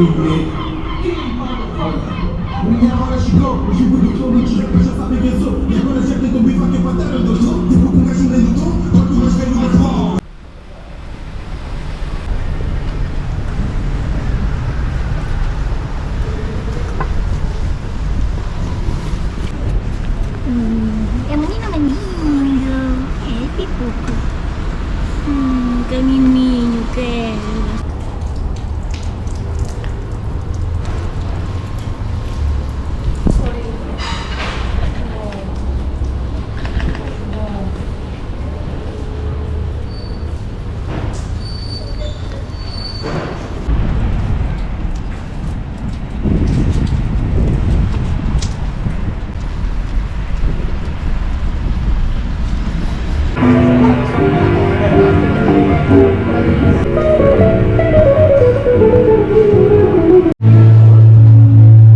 Minha hora chegou, o jogo do trono te rap já sabe quem sou E agora já tentam me que pra dar eu sou Tipo com gajo lendo tom, quanto mais velho mais bom É menino naman lindo. É, pipuco. Hum, canininho, quero.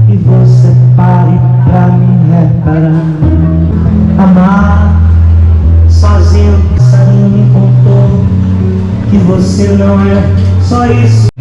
E você pare pra me reparar. Amar Sozinho, passarinho me contou Que você não é só isso